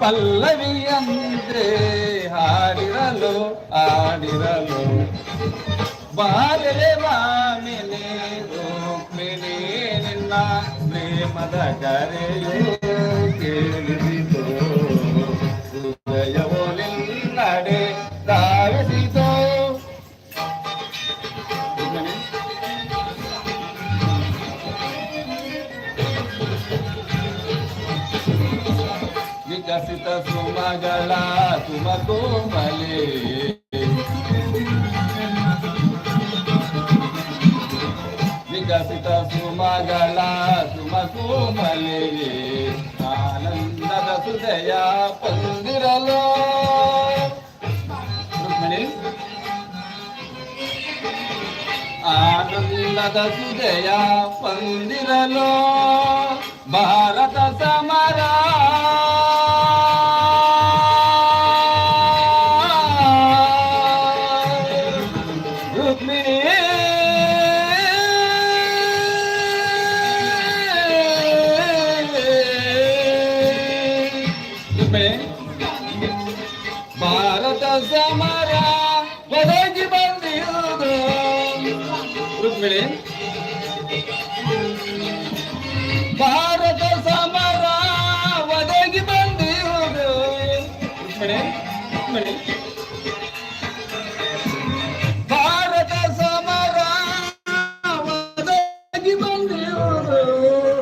ಪಲ್ಲವಿ ಅಂದ್ರೆ ಹಾಡಿರಲು ಆಡಿರಲು ಬಾರಲೆ ಮಾಮಿನಿ ರುಕ್ಮಿಣಿ ನಿನ್ನ ಪ್ರೇಮದ ಕರೆಯು ಕೇಳಿಸಿತು ಹೃದಯವು ನಿನ್ನಡೆ ಧಾವಿಸಿತು ವಿಕಸಿತ ಸುಮಗಳ ಸುಮ ಕೋಮಲೆ ವಿಕಸಿತ ಸುಮಗಳ ಸುಮ ಕೋಮಲೆ ಆನಂದದ ಸುದಯ ಪಂದಿರಲು ರುಕ್ಮಿಣಿ ಆನಂದದ ಸುದಯ ಪಂದಿರಲು ಭಾರತ ಭಾರತ ಸಮರ ಒದಗಿ ಬಂದಿರುವುದು ರುಕ್ಮಿಣಿ